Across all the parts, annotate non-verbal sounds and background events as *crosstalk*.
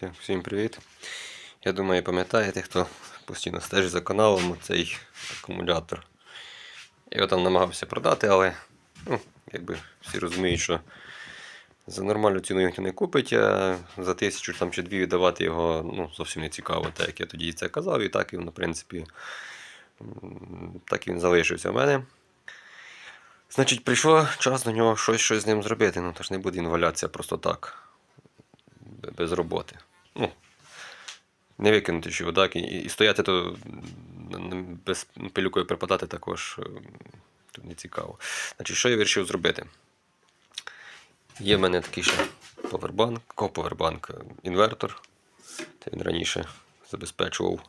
Так, всім привіт. Я думаю, пам'ятаєте, хто постійно стежить за каналом цей акумулятор. Я його там намагався продати, але ну, якби всі розуміють, що за нормальну ціну ніхто не купить, а за тисячу там, чи дві віддавати його ну, зовсім не цікаво, так як я тоді це казав, і так він, в принципі, так він залишився в мене. Значить, прийшло час до нього щось, щось з ним зробити. Ну, тож не буде він валятися просто так без роботи. Ну, не викинути ще так, і, і стояти то без пилюкою припадати також е, тут не цікаво. Значить, що я вирішив зробити? Є в мене такий ще повербанк, ко повербанк, е, інвертор. Це він раніше забезпечував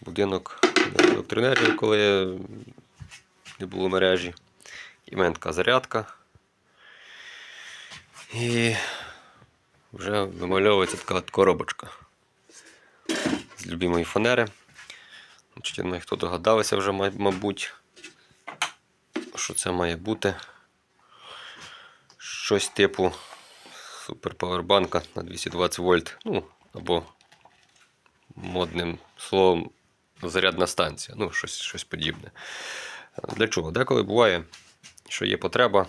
будинок електроенергію, коли не було мережі. І в мене така зарядка. І вже вимальовується така коробочка з любимої фанери. Думаю, хто догадався вже, мабуть, що це має бути щось типу супер павербанка на 220 вольт. Ну, або модним словом зарядна станція. Ну, щось, щось подібне. Для чого? Деколи буває, що є потреба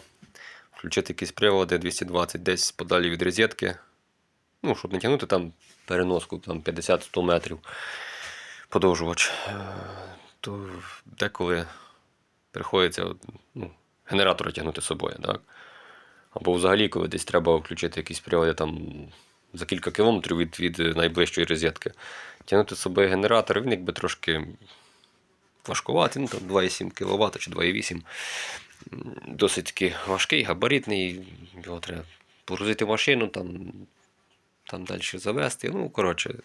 включити якісь приводи 220 десь подалі від розетки. Ну, щоб не тягнути там переноску там 50-100 метрів подовжувач. Е, То деколи приходиться ну, генератор тягнути з собою. Так? Або взагалі, коли десь треба включити якісь приводи там за кілька кілометрів від, від найближчої розетки. Тягнути з собою генератор, він якби трошки важкуватий, ну там 2,7 кВт чи 2,8 М, Досить таки важкий, габаритний. Його треба погрузити в машину, там, там далі завести. Ну, коротше,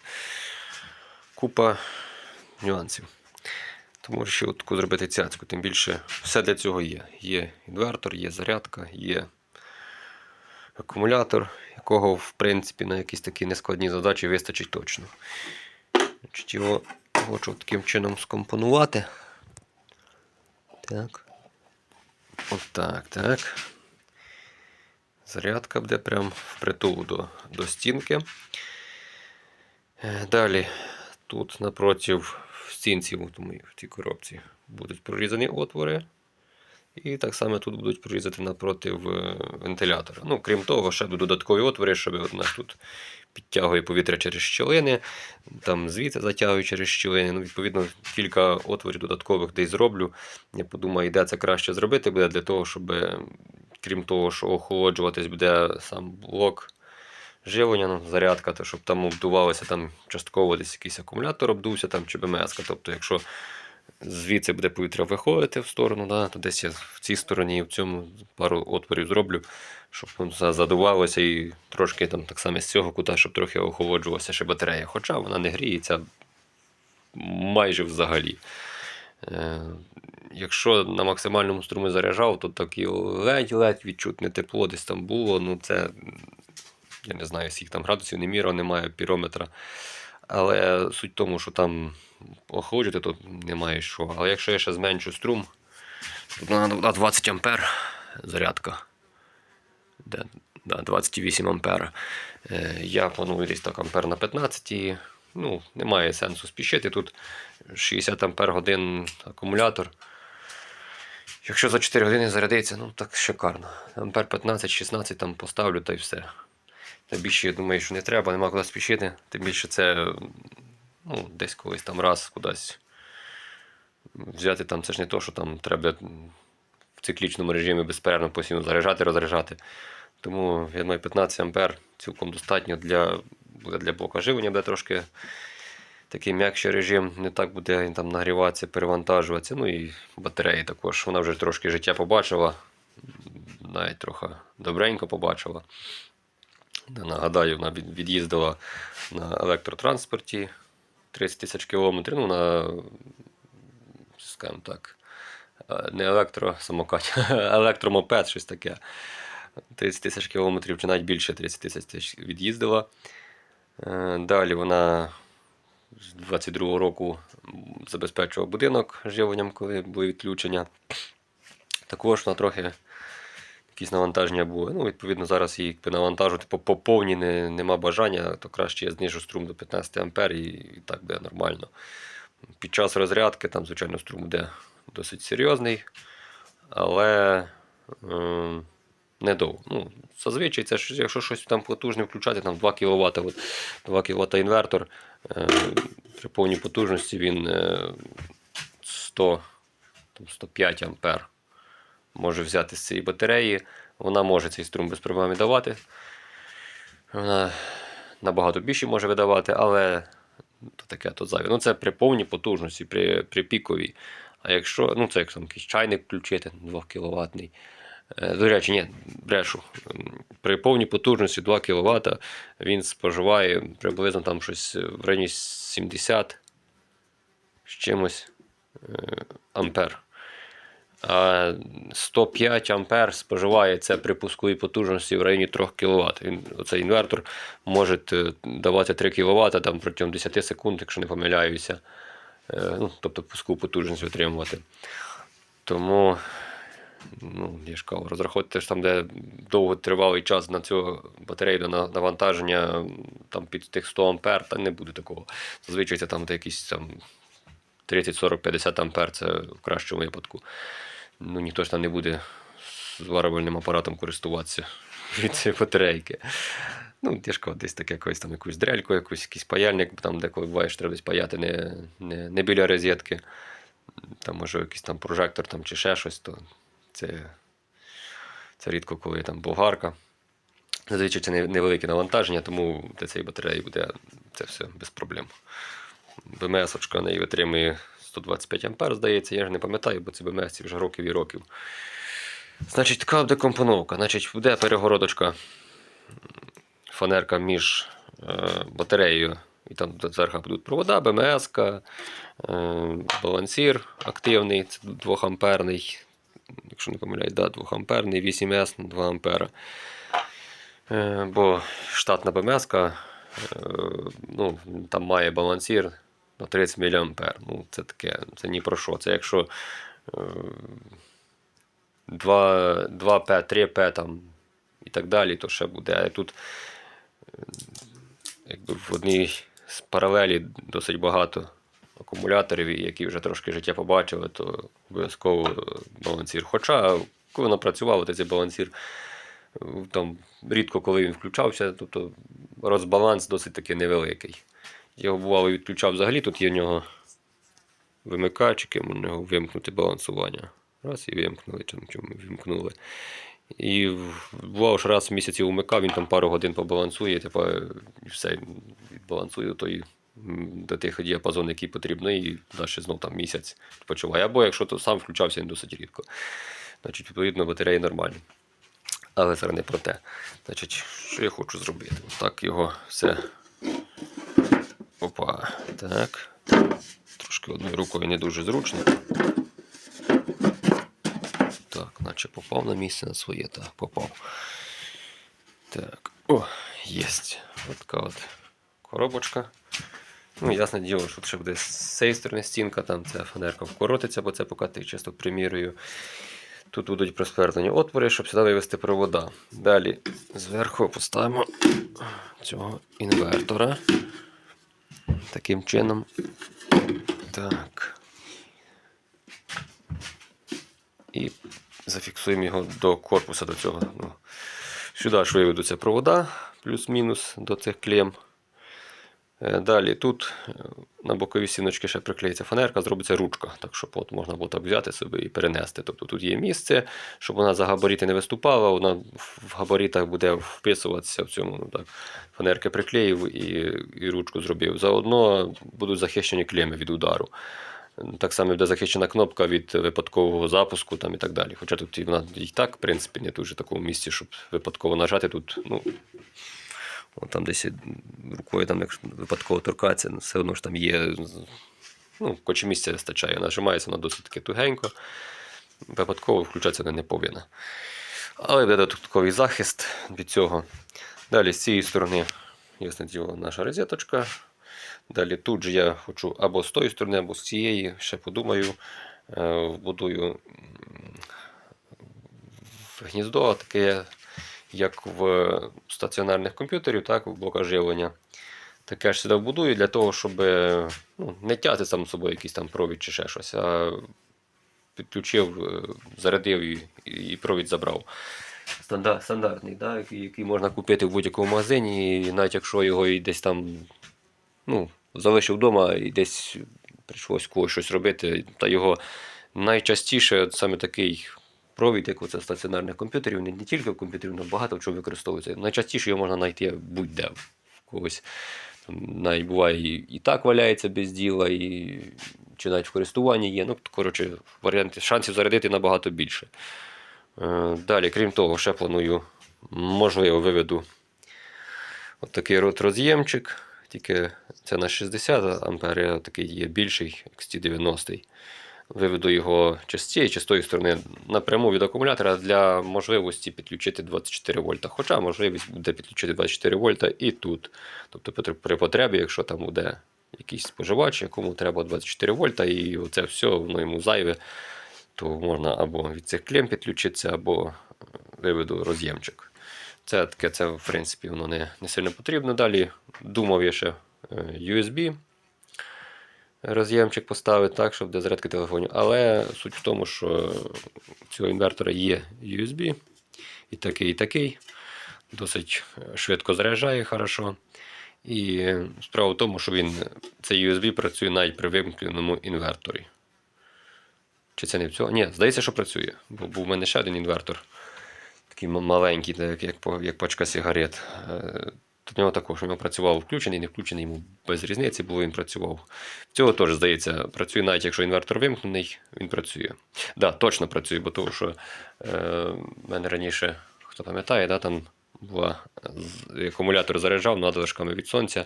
купа нюансів. Тому вирішив таку зробити цяцьку. Тим більше все для цього є. Є інвертор, є зарядка, є акумулятор, якого, в принципі, на якісь такі нескладні задачі вистачить точно. Значить, його хочу таким чином скомпонувати. Так. Отак, так. Зарядка буде прям впритул до, до стінки. Е, Далі, тут напротив в стінці, в цій коробці, будуть прорізані отвори. І так само тут будуть прорізати напротив е, вентилятора. Ну, крім того, ще додаткові отвори, щоб от нас тут підтягує повітря через щілини, там звідси затягує через щілини. Ну, відповідно, кілька отворів додаткових десь зроблю. Я подумаю, де це краще зробити буде для того, щоб, е, крім того, що охолоджуватись буде сам блок живлення, ну, зарядка, то щоб там обдувалося там частково десь якийсь акумулятор обдувся там, чи БМС. Тобто, якщо звідси буде повітря виходити в сторону, да, то десь я в цій стороні і в цьому пару отворів зроблю, щоб воно задувалося і трошки там так само з цього кута, щоб трохи охолоджувалася ще батарея. Хоча вона не гріється майже взагалі. Е, якщо на максимальному струмі заряджав, то такі ледь-ледь відчутне тепло десь там було. Ну це я не знаю, скільки там градусів, не міряв, немає пірометра. Але суть в тому, що там охолоджувати то немає що. Але якщо я ще зменшу струм, тут на 20 ампер зарядка. Де, да, 28 ампер. Е, я планую десь так ампер на 15 і ну, немає сенсу спішити. Тут 60 ампер годин акумулятор. Якщо за 4 години зарядиться, ну так шикарно. Ампер 15-16 там поставлю та й все. Та більше, я думаю, що не треба, нема куди спішити. Тим більше це ну, десь колись там раз кудись взяти там, це ж не то, що там треба в циклічному режимі безперервно постійно заряджати, розряджати. Тому я думаю, 15 ампер цілком достатньо для, буде для блока живлення, буде трошки такий м'якший режим, не так буде там нагріватися, перевантажуватися. Ну і батареї також. Вона вже трошки життя побачила, навіть трохи добренько побачила. Нагадаю, вона від'їздила на електротранспорті 30 тисяч кілометрів. Ну, на, скажімо так, е, не електросамокат, а *laughs* електромопед, щось таке. 30 тисяч кілометрів чи навіть більше 30 тисяч від'їздила. Е, Далі вона з 22-го року забезпечувала будинок живленням, коли були відключення. Також вона трохи якісь навантаження були. Ну, відповідно, зараз її навантажувати по, по повній не, нема бажання, то краще я знижу струм до 15 А і, і так буде нормально. Під час розрядки там, звичайно, струм буде досить серйозний, але е, недовго. Ну, зазвичай, це якщо щось там потужне включати, там 2 кВт, от 2 кВт інвертор, е, при повній потужності він е, 100, там, 105 ампер може взяти з цієї батареї. Вона може цей струм без проблем давати. Вона набагато більше може видавати, але то таке то зайве. Ну, це при повній потужності, при, при піковій. А якщо, ну це як там якийсь чайник включити 2 кВт. До речі, ні, брешу. При повній потужності 2 кВт він споживає приблизно там щось в районі 70 з чимось е, ампер. А 105 ампер споживає це при пусковій потужності в районі 3 кВт. Оцей інвертор може е, давати 3 кВт там, протягом 10 секунд, якщо не помиляюся. Е, Ну, тобто пускову потужність витримувати. Тому, ну, я ж кажу, розраховуйте ж там, де довготривалий час на цю батарею на навантаження там, під тих 100 ампер, та не буде такого. Зазвичай це там якісь там 30, 40, 50 ампер, це в кращому випадку. Ну, ніхто ж там не буде зварювальним апаратом користуватися від цієї батарейки. Ну, тяжко десь таке якось там якусь дрельку, якусь якийсь паяльник, там деколи буває, що треба десь паяти не, не, не біля розетки. Там, може, якийсь там прожектор там, чи ще щось, то це, це рідко коли там болгарка. Зазвичай це невелике навантаження, тому для цієї батареї буде це все без проблем. БМС очка неї витримує 125 ампер, здається, я ж не пам'ятаю, бо ці БМС вже років і років. Значить, така буде компоновка. Значить, буде перегородочка, фанерка між е, батареєю, і там зверху будуть провода, БМС, е, балансір активний, це 2 амперний, якщо не помиляюсь, да, 2 амперний, 8С на 2 ампера. Е, бо штатна БМС, е, ну, там має балансір на 30 мА. Ну, це таке, це ні про що. Це якщо е, 2, 2П, 3П там, і так далі, то ще буде. А тут е, якби в одній з паралелі досить багато акумуляторів, які вже трошки життя побачили, то обов'язково балансір. Хоча, коли воно працювало, то цей балансір е, там рідко коли він включався, тобто розбаланс досить таки невеликий. Його бувало відключав взагалі, тут є в нього вимикачики, можна його вимкнути балансування. Раз і вимкнули, вимкнули. І бувало, що раз в місяці вмикав, він там пару годин побалансує, типу, і все, відбалансує той до тих діапазон, який потрібно, і далі знов там місяць почуває. Або якщо то сам включався, він досить рідко. Значить, відповідно, батареї нормальні. Але це не про те. Значить, що я хочу зробити? Так його все. Опа. Так. Трошки одною рукою не дуже зручно. Так, наче попав на місце на своє, так, попав. Так. О, єсть. От така от коробочка. Ну, ясне діло, що ще буде з цієї сторони стінка, там ця фанерка вкоротиться, бо це поки ти чисто примірюю. Тут будуть просверлені отвори, щоб сюди вивести провода. Далі зверху поставимо цього інвертора. Таким чином. Так. І зафіксуємо його до корпуса до цього. Ну, сюди ж виведуться провода, плюс-мінус до цих клем. Е, Далі тут е, на бокові стіночки ще приклеїться фанерка, зробиться ручка, так щоб от можна було так взяти собі і перенести. Тобто тут є місце, щоб вона за габаріти не виступала, вона в габаритах буде вписуватися в цьому. Ну, так. Фанерки приклеїв і, і ручку зробив. Заодно будуть захищені клеми від удару. Так само буде захищена кнопка від випадкового запуску там, і так далі. Хоча тут вона і так, в принципі, не дуже такому місці, щоб випадково нажати тут. Ну, там десь рукою там, якщо випадково торкатися, ну, все одно ж там є. Ну, коче місця вистачає. Нажимається вона досить таки тугенько. Випадково включатися вона не повинна. Але буде додатковий захист від цього. Далі з цієї сторони, ясне діло, наша розеточка. Далі тут же я хочу або з тої сторони, або з цієї, ще подумаю, е, вбудую гніздо, таке, як в стаціонарних комп'ютерів, так, і в блоках живлення. Таке ж сюди вбудую для того, щоб ну, не тягти сам собою якийсь там провід чи ще щось, а підключив, е, зарядив і, і провід забрав. Стандар, стандартний, да, який, який можна купити в будь-якому магазині, і навіть якщо його і десь там ну, залишив вдома і десь прийшлось когось щось робити, та його найчастіше саме такий провід, як оце стаціонарних комп'ютерів, не, тільки в комп'ютерів, але багато в чому використовується. Найчастіше його можна знайти будь-де в когось. Там, навіть буває і, і так валяється без діла, і, чи навіть в користуванні є. Ну, коротше, варіантів, шансів зарядити набагато більше. Е, Далі, крім того, ще планую, можливо, виведу от такий рот роз'ємчик. Тільки це на 60 ампер, такий є більший XT90. Виведу його чи з цієї, чи з тої сторони напряму від акумулятора для можливості підключити 24 вольта. Хоча можливість буде підключити 24 вольта і тут. Тобто при- потребі, якщо там буде якийсь споживач, якому треба 24 вольта, і це все воно йому зайве, то можна або від цих клем підключитися, або е, виведу роз'ємчик. Це таке, це в принципі воно не, не сильно потрібно. Далі думав я ще е, USB роз'ємчик поставити так, щоб для зарядки телефонів. Але суть в тому, що у цього інвертора є USB, і такий, і такий. Досить е, швидко заряджає хорошо. І справа в тому, що він, цей USB працює навіть при вимкненому інверторі. Чи це не в цьому? Ні, здається, що працює. Бо був у мене ще один інвертор. Такий маленький, так, як, як пачка сигарет. Е, До нього також у нього працював включений, не включений, йому без різниці було, він працював. В цього теж, здається, працює, навіть якщо інвертор вимкнений, він працює. Так, да, точно працює, бо тому що е, в мене раніше, хто пам'ятає, да, там була акумулятор заряджав надлишками від сонця,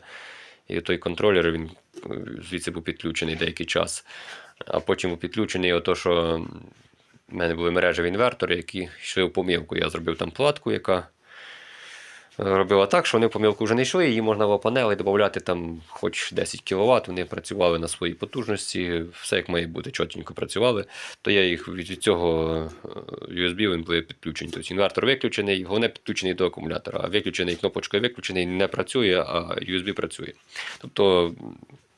і той контролер він е, звідси був підключений деякий час. А потім був підключений ото, що в мене були мережеві інвертори, які йшли в помилку. Я зробив там платку, яка робила так, що вони в помилку вже не йшли, її можна в панели додати там хоч 10 кВт, вони працювали на своїй потужності, все як має бути, чотенько працювали. То я їх від цього е, USB вони були підключені. Тобто інвертор виключений, головне підключений до акумулятора, а виключений кнопочкою виключений не працює, а USB працює. Тобто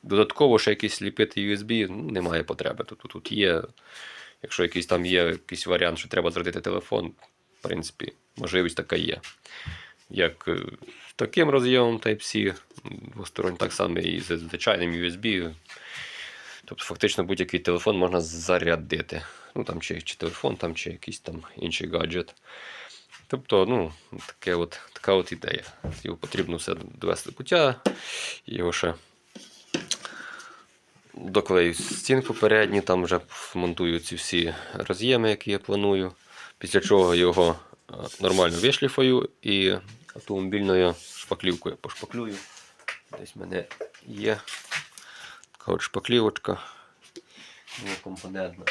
додатково ще якийсь ліпити USB ну, немає потреби. Тут, тут, є, якщо якийсь там є якийсь варіант, що треба зарядити телефон, в принципі, можливість така є. Як е, таким роз'ємом Type-C, двосторонній, так само і з звичайним USB. Тобто, фактично будь-який телефон можна зарядити. Ну, там, чи, чи телефон, там, чи якийсь там інший гаджет. Тобто, ну, таке от, така от ідея. Його потрібно все довести до пуття. Його ще доклею стінку передню, там вже монтую ці всі роз'єми, які я планую. Після чого його е, нормально вишліфую і автомобільною шпаклівкою пошпаклюю. Десь в мене є така от шпаклівочка. Компонентна.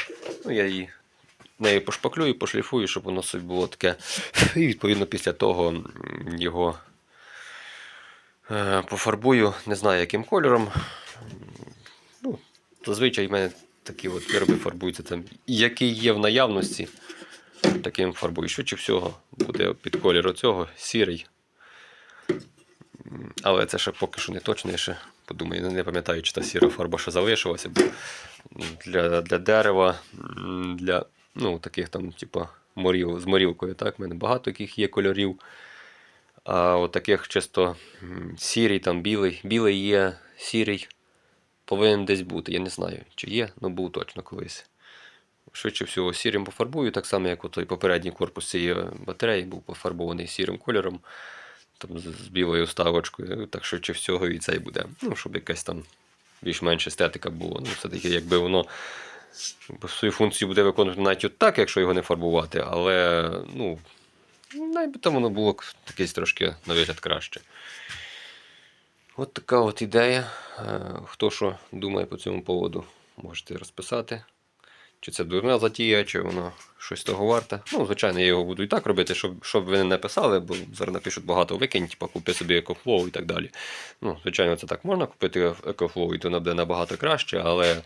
Ну, я її нею пошпаклюю, пошліфую, щоб воно собі було таке. І відповідно після того його е, пофарбую, не знаю яким кольором. Ну, зазвичай в мене такі от вироби фарбуються там, який є в наявності, таким фарбую. Швидше всього буде під колір цього сірий. Але це ще поки що не точно, я ще подумаю, не пам'ятаю, чи та сіра фарба ще залишилася. Бо для, для дерева, для ну, таких там, типу, морів, з морілкою. Так? У мене багато яких є кольорів. А от таких чисто сірий, там білий, білий є, сірий повинен десь бути. Я не знаю, чи є, але був точно колись. Швидше всього, сірим пофарбую, так само, як той попередній корпус цієї батареї був пофарбований сірим кольором, там, з, білою вставочкою. Так швидше всього і цей буде. Ну, щоб якась там більш-менш естетика була. Ну, все-таки, якби воно свою функцію буде виконувати навіть так, якщо його не фарбувати, але ну, навіть там воно було якесь трошки на вигляд краще. От така от ідея. Е, Хто що думає по цьому поводу, можете розписати. Чи це дурна затія, чи воно щось того варте. Ну, звичайно, я його буду і так робити, щоб, щоб ви не написали, бо зараз напишуть багато викинь, типу купи собі екофлоу і так далі. Ну, звичайно, це так можна купити екофлоу, і то буде набагато краще, але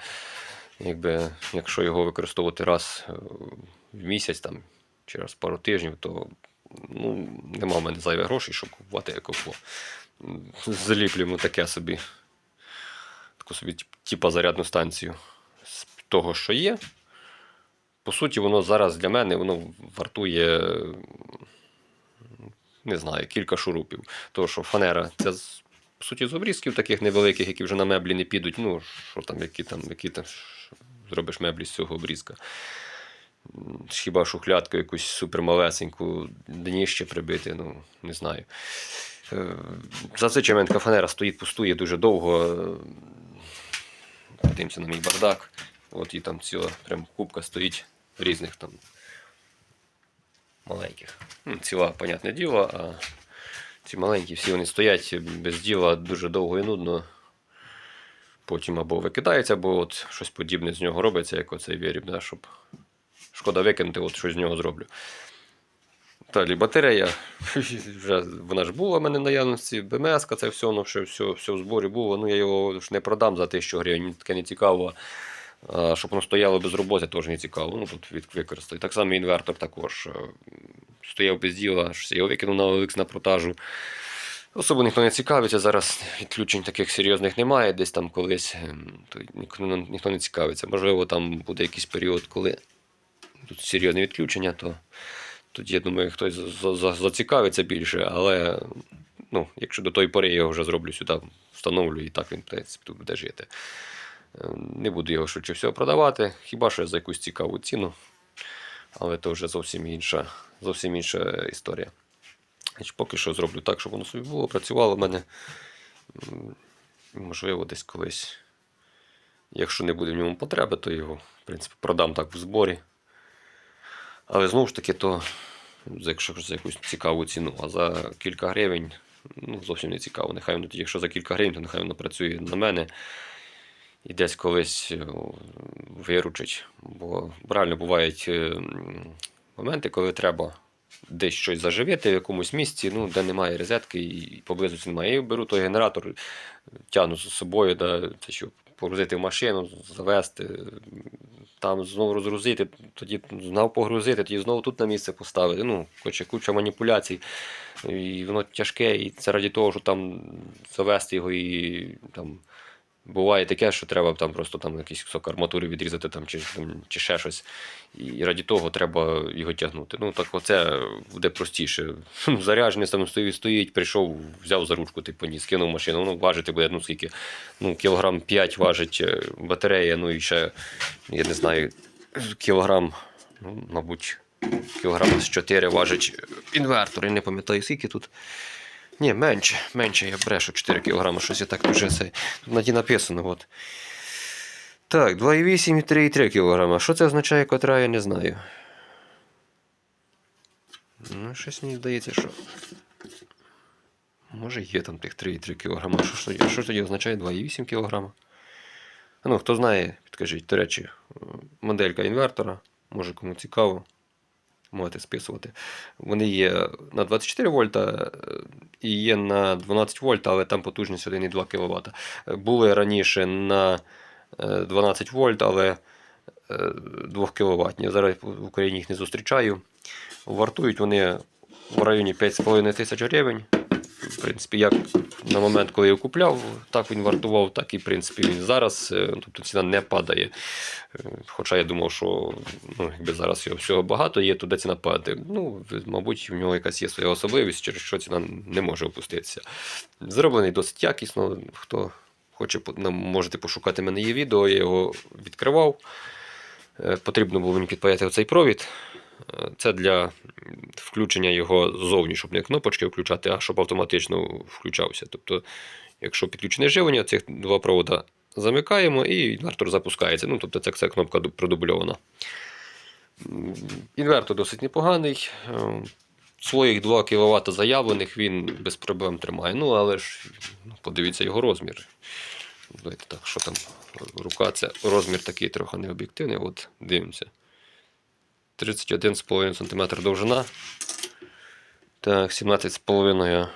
якби, якщо його використовувати раз е, в місяць, там, через пару тижнів, то ну, нема в мене зайвих грошей, щоб купувати екофло. М, Заліплюємо таке собі. Таку собі, тип- типа зарядну станцію того, що є. По суті, воно зараз для мене воно вартує, не знаю, кілька шурупів. Тому що фанера це по суті з обрізків таких невеликих, які вже на меблі не підуть. Ну, що там, які там, які там зробиш меблі з цього обрізка. Хіба шухлядку якусь супермалесеньку дніще прибити, ну, не знаю. Е, Зазвичай така фанера стоїть, пустує дуже довго. Е, Дивимося на мій бардак. От і там ціла прям кубка стоїть різних там маленьких. Ну, ціла, понятне діло, а ці маленькі всі вони стоять без діла дуже довго і нудно. Потім або викидаються, або от щось подібне з нього робиться, як оцей віріб, да, щоб шкода викинути, от щось з нього зроблю. Далі батарея. *laughs* Вже вона ж була в мене наявності. БМС, це все, ну, все, все, все в зборі було. Ну я його ж не продам за 1000 гривень, мені таке не цікаво. Щоб воно стояло без роботи, теж не цікаво. Ну тут використати. Так само інвертор також. е, Стояв без діла, щось я його викинув на OLX на продажу. Особо ніхто не цікавиться, зараз відключень таких серйозних немає, десь там колись ем, то ніхто, не цікавиться. Можливо, там буде якийсь період, коли тут серйозне відключення, то тоді, я думаю, хтось за- за- зацікавиться більше, але ну, якщо до тої пори я його вже зроблю сюди, встановлю і так він, в принципі, тут буде жити. Не буду його швидше всього продавати, хіба що за якусь цікаву ціну. Але це вже зовсім інша, зовсім інша історія. Поки що зроблю так, щоб воно собі було, працювало в мене. Можливо, десь колись. Якщо не буде в ньому потреби, то його, в принципі, продам так в зборі. Але знову ж таки, то якщо за якусь цікаву ціну, а за кілька гривень ну, зовсім не цікаво. Нехай воно якщо за кілька гривень, то нехай воно працює на мене і десь колись е, виручить. Бо реально бувають е, моменти, коли треба десь щось заживити в якомусь місці, ну, де немає розетки і поблизості немає. Я беру той генератор, тягну з собою, да, це що, погрузити в машину, завести, там знову розгрузити, тоді знову погрузити, тоді знову тут на місце поставити. Ну, хоче куча маніпуляцій. І воно тяжке, і це раді того, що там завести його і там. Буває таке, що треба там просто там якісь кусок арматури відрізати там, чи, там, чи ще щось. І раді того треба його тягнути. Ну так оце буде простіше. *laughs* Заряджений там стоїть, стоїть, прийшов, взяв за ручку, типу, ні, скинув машину. Ну, важити буде, ну скільки, ну, кілограм 5 важить е, батарея, ну і ще, я не знаю, кілограм, ну, мабуть, кілограм з 4 важить інвертор. Я не пам'ятаю, скільки тут. Ні, менше, менше, я брешу 4 кг, щось я так дуже це. Тут написано. От. Так, 2,8 і 3,3 кг. Що це означає, котра, я не знаю. Ну, щось мені здається, що. Може є там тих 3,3 кг. Що, ж що тоді означає 2,8 кг? Ну, хто знає, підкажіть, до речі, моделька інвертора, може кому цікаво. Можете списувати. Вони є на 24 вольта е, і є на 12 вольт, але там потужність 1,2 кВт. Були раніше на е, 12 вольт, але 2 кВт. Я зараз в Україні їх не зустрічаю. Вартують вони в районі 5,5 тисяч гривень. В принципі, як на момент, коли я його купляв, так він вартував, так і в принципі він зараз. е, Тобто ціна не падає. Е, Хоча я думав, що ну, якби зараз його всього багато є, то де ціна падає. Ну, мабуть, в нього якась є своя особливість, через що ціна не може опуститися. Зроблений досить якісно. Хто хоче, можете пошукати мене є відео, я його відкривав. Е, Потрібно було мені підпаяти оцей провід. Це для включення його ззовні, щоб не кнопочки включати, а щоб автоматично включався. Тобто, якщо підключене живлення, цих два провода замикаємо і інвертор запускається. Ну, тобто, це, це кнопка продубльована. Інвертор досить непоганий. Е, Своїх 2 кВт заявлених він без проблем тримає. Ну, але ж ну, подивіться його розмір. Давайте так, що там рука, це розмір такий трохи необ'єктивний. От дивимося. 31,5 см довжина. Так, 17,5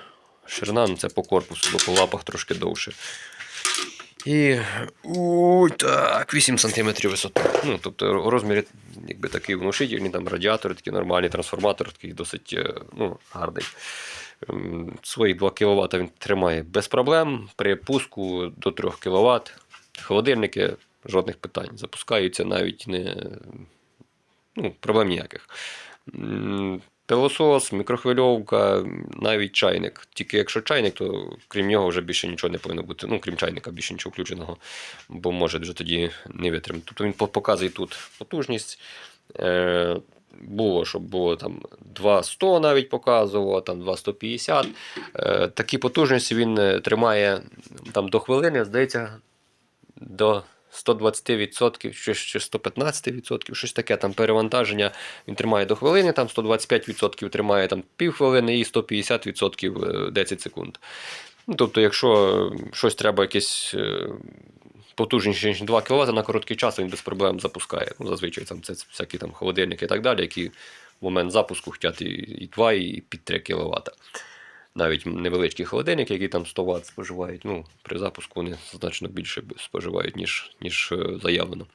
ширина, ну це по корпусу, бо по лапах трошки довше. І ой, так, 8 см висота. Ну, тобто розмір якби такий внушительний, там радіатори такі нормальні, трансформатор такий досить е, ну, гарний. Ем, Свої 2 кВт він тримає без проблем. При пуску до 3 кВт. Холодильники жодних питань. Запускаються навіть не ну, проблем ніяких. Пилосос, мікрохвильовка, навіть чайник. Тільки якщо чайник, то крім нього вже більше нічого не повинно бути. Ну, крім чайника, більше нічого включеного, бо може вже тоді не витримати. Тобто він показує тут потужність. Е, було, щоб було там 2,100 навіть показувало, там 2,150. Е, такі потужності він е, тримає там до хвилини, здається, до 120% чи, чи 115%, щось таке там перевантаження він тримає до хвилини, там 125% тримає там півхвилини і 150% е, 10 секунд. Ну, тобто, якщо щось треба якесь е, потужніше, ніж 2 кВт на короткий час, він без проблем запускає. Ну, зазвичай там це всякі там холодильники і так далі, які в момент запуску хочуть і, і 2, і під 3 кВт. Навіть невеличкі холодильники, які там 100 Вт споживають, ну, при запуску вони значно більше споживають, ніж, ніж е, заявлено.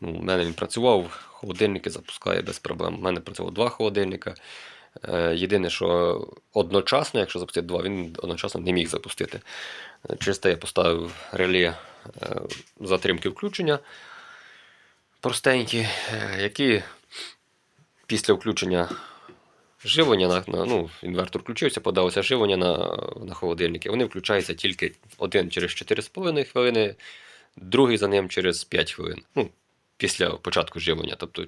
Ну, у мене він працював, холодильники запускає без проблем. У мене працювало два холодильника. Е, Єдине, що одночасно, якщо запустити два, він одночасно не міг запустити. Е, Через я поставив реле затримки включення простенькі, які після включення живлення на, ну, інвертор включився, подалося живлення на, на холодильники. Вони включаються тільки один через 4,5 хвилини, другий за ним через 5 хвилин. Ну, після початку живлення. Тобто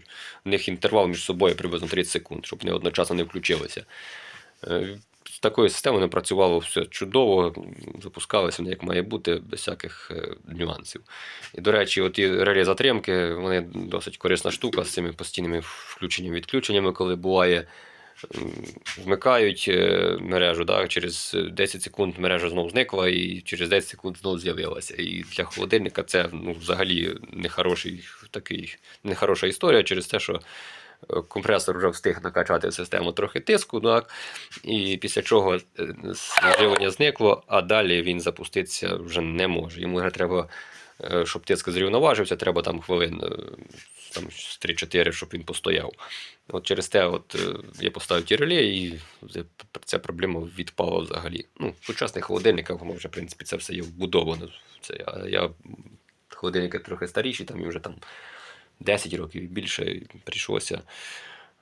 в них інтервал між собою приблизно 30 секунд, щоб вони одночасно не включилися. Е, З такою системою працювало все чудово, запускалося як має бути, без всяких е, нюансів. І, до речі, от і реле затримки, вони досить корисна штука з цими постійними включеннями відключеннями, коли буває. Вмикають е, мережу, да, через 10 секунд мережа знову зникла, і через 10 секунд знову з'явилася. І для холодильника це ну, взагалі нехороший, такий, нехороша історія через те, що е, компресор вже встиг накачати в систему трохи тиску, так, і після чого е, живлення зникло, а далі він запуститися вже не може. Йому треба, щоб тиск зрівноважився, треба там хвилин там, з 3-4, щоб він постояв. От через те от, е, я поставив ті реле, і ця проблема відпала взагалі. Ну, в сучасних холодильниках в принципі, це все є вбудовано. Це, а я холодильники трохи старіші, там їм вже там 10 років і більше прийшлося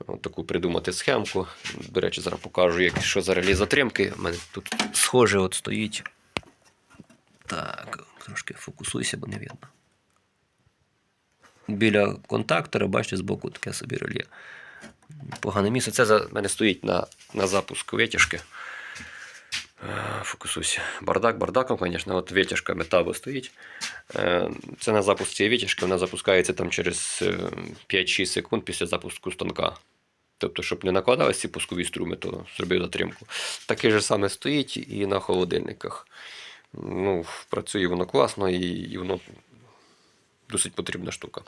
от таку придумати схемку. До речі, зараз покажу, як, що за реле затримки. У мене тут схоже от стоїть. Так, трошки фокусуйся, бо не видно. Біля контактора, бачите, збоку таке собі реле. Погане місце. Це за мене стоїть на, на запуск витяжки. Е, Фокусуйся. Бардак, бардаком, звісно, от витяжка метабо стоїть. Е, Це на запуск цієї витяжки, вона запускається там через е, 5-6 секунд після запуску станка. Тобто, щоб не накладалися ці пускові струми, то зробив затримку. Таке ж саме стоїть і на холодильниках. Ну, працює воно класно і, і воно досить потрібна штука.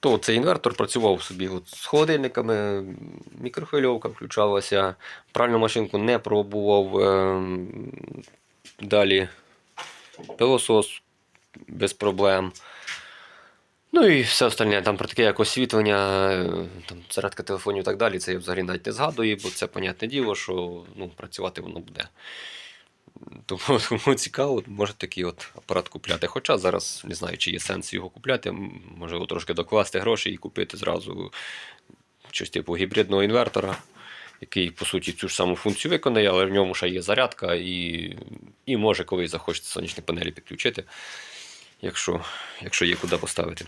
То цей інвертор працював собі от з холодильниками, мікрохвильовка включалася, пральну машинку не пробував. ем, Далі пилосос без проблем. Ну і все остальне, там про таке як освітлення, е, там, зарядка телефонів і так далі, це я взагалі навіть не згадую, бо це понятне діло, що ну, працювати воно буде. Тому, тому цікаво, може такий от апарат купляти. Хоча зараз не знаю, чи є сенс його купляти. М, Може його трошки докласти гроші і купити зразу щось типу гібридного інвертора, який, по суті, цю ж саму функцію виконає, але в ньому ще є зарядка, і, і може колись захочеться сонячні панелі підключити, якщо, якщо є куди поставити.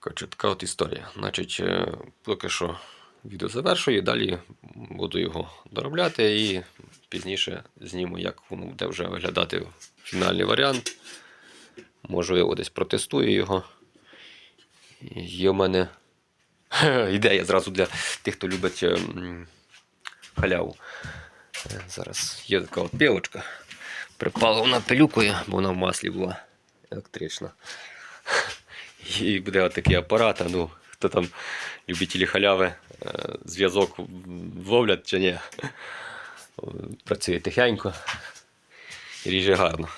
Коротше, така от історія. Значить, е, поки що відео завершую, далі буду його доробляти і пізніше зніму, як воно буде вже виглядати фінальний варіант. Можливо, десь протестую його. Є в мене *laughs* ідея зразу для тих, хто любить е, халяву. Е, Зараз є така от пілочка. Припала вона пилюкою, бо вона в маслі була електрична. І буде отакий апарат, а ну, хто там любителі халяви, е, зв'язок вловлять чи ні. Працює тихенько. і *laughs* ріже гарно.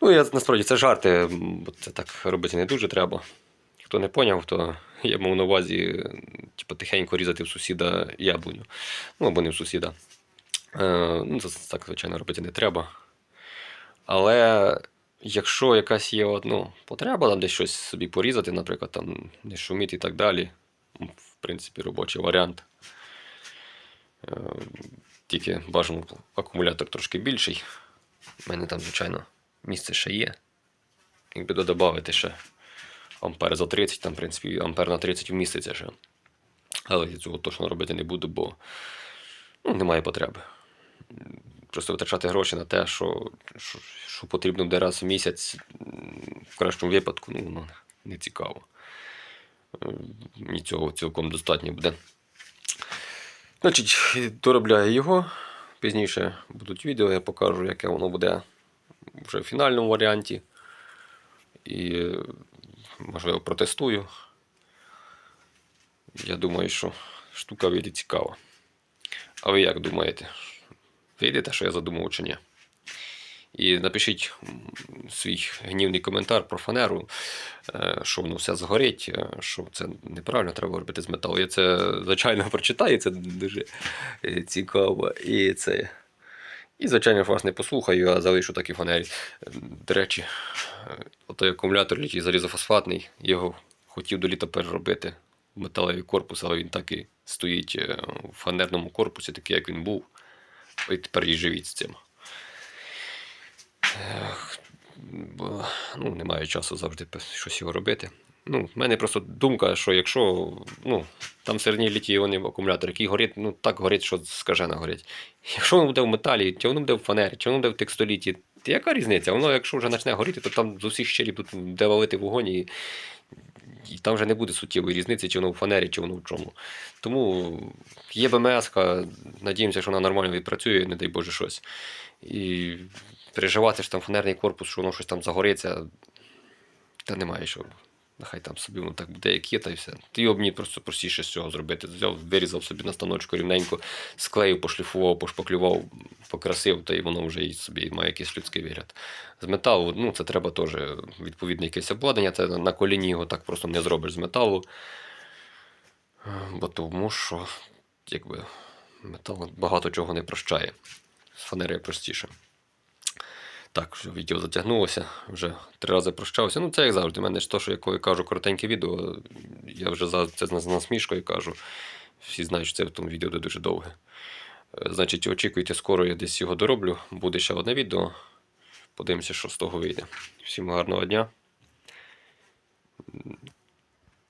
Ну, я насправді це жарти, бо це так робити не дуже треба. Хто не поняв, то я мав на увазі типу, тихенько різати в сусіда яблуню. Ну, або не в сусіда. Е, ну, це так, звичайно, робити не треба. Але якщо якась є ну, потреба там десь щось собі порізати, наприклад, там не шуміти і так далі, в принципі, робочий варіант. Е, Тільки бажано акумулятор трошки більший. У мене там, звичайно, місце ще є. Якби додати ще ампер за 30, там, в принципі, ампер на 30 вміститься ще. Але я цього точно робити не буду, бо ну, немає потреби. Просто витрачати гроші на те, що, що, що потрібно буде раз в місяць, в кращому випадку, ну, не цікаво. Е, Мені цього цілком достатньо буде. Значить, доробляю його. Пізніше будуть відео, я покажу, яке воно буде вже в фінальному варіанті. І, можливо, протестую. Я думаю, що штука вийде цікава. А ви як думаєте? Вийде те, що я задумав чи ні? І напишіть свій гнівний коментар про фанеру, е, що воно все згорить, е, що це неправильно треба робити з металу. Я це, звичайно, прочитаю, це дуже е, цікаво. І це. І, звичайно, вас не послухаю, а залишу такі фанері. До речі, отой акумулятор літій залізофосфатний, його хотів до літа переробити в металевий корпус, але він так і стоїть в фанерному корпусі, такий, як він був. І тепер і живіть з цим. Ну, немає часу завжди щось його робити. Ну, в мене просто думка, що якщо ну, там середній літій вони акумулятор, який горить, ну так горить, що скажено горить. Якщо воно буде в металі, чи воно буде в фанері, чи воно буде в текстоліті, то яка різниця? Воно, якщо вже почне горіти, то там з усіх щелів тут буде валити вогонь, і, і там вже не буде суттєвої різниці, чи воно в фанері, чи воно в чому. Тому є БМС, надіємося, що вона нормально відпрацює, не дай Боже щось. І переживати, що там фанерний корпус, що воно щось там загориться, та немає що. Нехай там собі воно так буде, як є, та й все. Ти обні просто простіше з цього зробити. Взяв, вирізав собі на станочку рівненько, склеїв, пошліфував, пошпаклював, покрасив, та й воно вже і собі має якийсь людський вигляд. З металу, ну це треба теж відповідне якесь обладнання. Це на коліні його так просто не зробиш з металу. Бо тому що, якби, метал багато чого не прощає. З фанери простіше. Так, вже відео затягнулося, вже три рази прощався. Ну, це як завжди. У мене ж то, що я коли кажу коротеньке відео, я вже за це з насмішкою кажу. Всі знають, що це в тому відео буде дуже довге. Е, Значить, очікуйте, скоро я десь його дороблю. Буде ще одне відео. Подивимося, що з того вийде. Всім гарного дня.